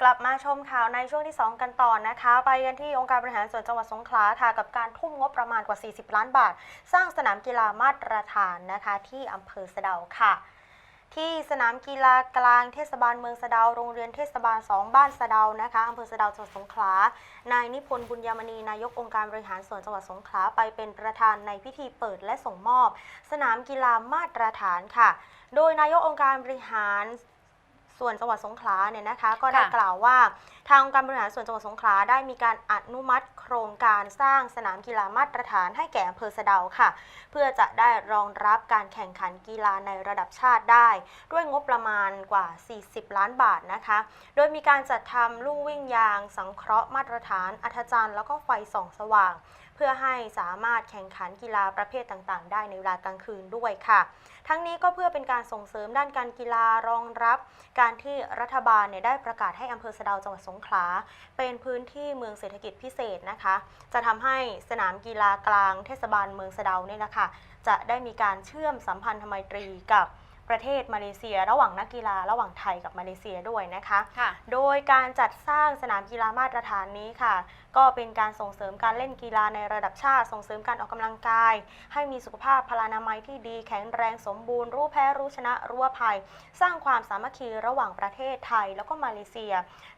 กลับมาชมข่าวในช่วงที่ 2 กันต่อนะคะ ไปกันที่องค์การบริหารส่วนจังหวัดสงขลาค่ะกับการทุ่มงบประมาณกว่า 40 ล้านบาท สร้างสนามกีฬามาตรฐานนะคะ ที่อำเภอสะเดาค่ะ ที่สนามกีฬากลางเทศบาลเมืองสะเดาโรงเรียนเทศบาล 2 บ้านสะเดานะคะอำเภอสะเดาจังหวัดสงขลานายนิพนธ์บุญยมณีนายกองค์การบริหารส่วนจังหวัดสงขลาไปเป็นประธานในพิธีเปิดและส่งมอบ สนามกีฬามาตรฐานค่ะ โดยนายกองค์การบริหาร ส่วนจังหวัดสงขลาเนี่ยนะคะก็ได้ค่ะกล่าวว่า ทางองค์การบริหารส่วนจังหวัดสงขลาได้มีการอนุมัติโครงการสร้างสนามกีฬามาตรฐานให้แก่อำเภอสะเดาค่ะ เพื่อจะได้รองรับการแข่งขันกีฬาในระดับชาติได้ ด้วยงบประมาณกว่า 40 ล้านบาทนะคะ โดยมีการจัดทำลู่วิ่งยาง สังเคราะห์มาตรฐาน อัธจันทร์แล้วก็ไฟส่องสว่าง เพื่อให้สามารถแข่งขันกีฬาประเภทต่างๆ ได้ในเวลากลางคืนด้วยค่ะ ทั้งนี้ก็เพื่อเป็นการส่งเสริมด้านการกีฬารองรับการที่รัฐบาลเนี่ยได้ประกาศให้อำเภอสะเดาจังหวัดสงขลาเป็นพื้นที่เมืองเศรษฐกิจพิเศษนะคะ จะทำให้สนามกีฬากลางเทศบาลเมืองสะเดาเนี่ยนะคะจะได้มีการเชื่อมสัมพันธไมตรีกับ ประเทศมาเลเซีย ระหว่างนักกีฬาระหว่างไทยกับมาเลเซียด้วยนะคะ ค่ะ โดยการจัดสร้างสนามกีฬามาตรฐานนี้ค่ะ ก็เป็นการส่งเสริมการเล่นกีฬาในระดับชาติ ส่งเสริมการออกกำลังกาย ให้มีสุขภาพพลานามัยที่ดีแข็งแรงสมบูรณ์ รู้แพ้รู้ชนะรู้อภัย สร้างความสามัคคีระหว่างประเทศไทยแล้วก็มาเลเซีย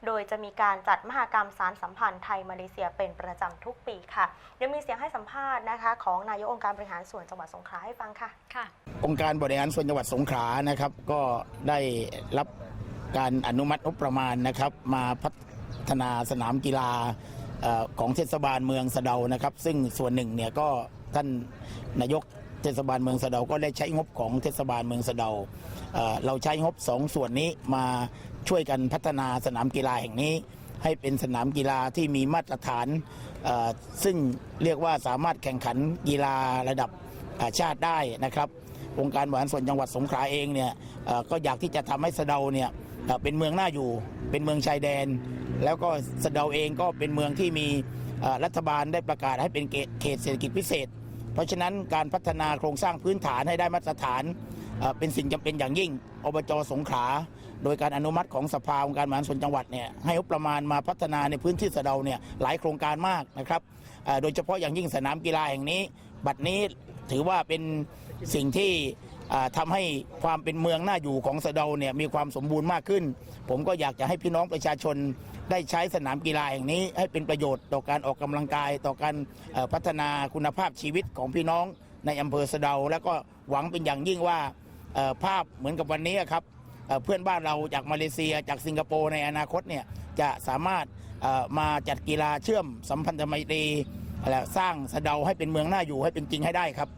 โดยจะมีการจัดมหกรรมสารสัมพันธ์ไทยมาเลเซียเป็นประจำทุกปีค่ะเดี๋ยวมีเสียงให้สัมภาษณ์นะคะ ของนายกองค์การบริหารส่วนจังหวัดสงขลาให้ฟังค่ะ ค่ะ องค์การบริหารส่วนจังหวัดสงขลานะครับก็ได้รับการอนุมัติงบประมาณนะครับ มาพัฒนาสนามกีฬาของเทศบาลเมืองสะเดานะครับ ซึ่งส่วนหนึ่งเนี่ยก็ท่านนายกเทศบาลเมืองสะเดาก็ได้ใช้งบของเทศบาลเมืองสะเดาเราใช้งบสองส่วนนี้มาช่วยกันพัฒนาสนามกีฬาแห่งนี้ ให้เป็นสนามกีฬาที่มีมาตรฐาน ซึ่งเรียกว่าสามารถแข่งขันกีฬาระดับชาติได้นะครับ องค์การบริหารส่วนจังหวัดสงขลาเองเนี่ยก็อยากที่จะทำให้สะเดาเนี่ยเป็นเมืองน่าอยู่ เป็นเมืองชายแดน แล้วก็สะเดาเองก็เป็นเมืองที่มีรัฐบาลได้ประกาศให้เป็นเขตเศรษฐกิจพิเศษ เพราะฉะนั้นการพัฒนาโครงสร้างพื้นฐานให้ได้มาตรฐานเป็นสิ่งจำเป็นอย่างยิ่งอบจสงขลาโดยการอนุมัติของสภาองค์การบริหาส่วนจังหวัดเนี่ยให้งบประมาณมาพัฒนาในพื้นที่สะเดาเนี่ยหลายโครงการมากนะครับโดยเฉพาะอย่างยิ่งสนามกีฬาแห่งนี้ บัดนี้ ถือว่าเป็นสิ่งที่ทำาให้ความเป็นเมืองน่าอยู่ของสะเดาเนี่ยมีความสมบูรณ์มากขึ้น ผมก็อยากจะให้พี่น้องประชาชนได้ใช้สนามกีฬาแห่งนี้ให้เป็นประโยชน์ต่อการออกกำลังกาย ต่อการพัฒนาคุณภาพชีวิตของพี่น้องในอำเภอสะเดา แล้วก็หวังเป็นอย่างยิ่งว่าภาพเหมือนกับวันนี้ครับเพื่อนบ้านเราจากมาเลเซียจากสิงคโปร์ในอนาคตเนี่ยจะสามารถมาจัดกีฬาเชื่อมสัมพันธไมตรี แล้วสร้างสะเดาให้เป็นเมืองน่าอยู่ให้เป็นจริงให้ได้ครับ